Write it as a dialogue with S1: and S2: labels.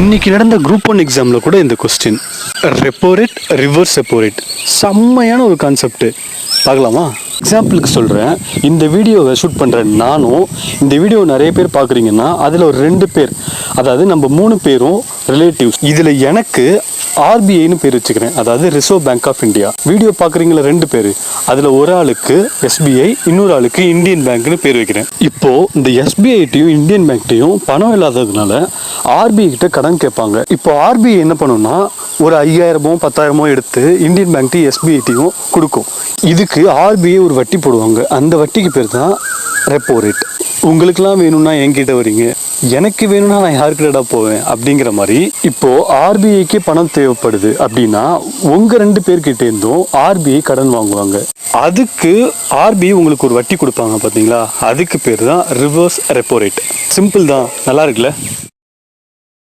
S1: இன்னைக்கு நடந்த group one எக்ஸாமில் கூட இந்த கொஸ்டின் ரெப்போரேட் ரிவர்ஸ் ரெப்போரேட் செம்மையான ஒரு கான்செப்ட் பார்க்கலாமா? எக்ஸாம்பிளுக்கு சொல்கிறேன் இந்த வீடியோவை ஷூட் பண்ணுற நானும் இந்த வீடியோ நிறைய பேர் பார்க்குறீங்கன்னா அதில் ஒரு ரெண்டு பேர் அதாவது நம்ம மூணு பேரும் ரிலேட்டிவ்ஸ் இதில் எனக்கு ஆர்பிஐன்னு பேர் வச்சுக்கிறேன். அதாவது reserve bank of India video பார்க்குறீங்களா? ரெண்டு பேர். அதில் ஒரு ஆளுக்கு எஸ்பிஐ இன்னொரு ஆளுக்கு இந்தியன் பேங்க்னு பேர் வைக்கிறேன். இப்போது இந்த எஸ்பிஐட்டையும் இந்தியன் பேங்க்டையும் பணம் இல்லாததுனால ஆர்பிஐ கிட்ட கடன் கேட்பாங்க. இப்போ ஆர்பிஐ என்ன பண்ணுன்னா ஒரு ஐயாயிரமோ பத்தாயிரமோ எடுத்து இந்தியன் பேங்க்டையும் எஸ்பிஐட்டையும் கொடுக்கும். இதுக்கு ஆர்பிஐ ஒரு வட்டி போடுவாங்க. அந்த வட்டிக்கு பேர் தான் ரெப்போ ரேட் உங்களுக்கெல்லாம் வேணும்னா என்கிட்ட வரீங்க. எனக்கு வேணும்னா நான் யாருக்கிட்டடா போவேன்? அப்படிங்கிற மாதிரி இப்போ ஆர்பிஐக்கு பணம் தேவைப்படுது அப்படின்னா உங்க ரெண்டு பேர்கிட்ட இருந்தும் ஆர்பிஐ கடன் வாங்குவாங்க. அதுக்கு ஆர்பிஐ உங்களுக்கு ஒரு வட்டி கொடுப்பாங்க பார்த்தீங்களா அதுக்கு பேர் தான் ரிவர்ஸ் ரெப்போ ரேட் சிம்பிள் தான். நல்லா இருக்குல்ல?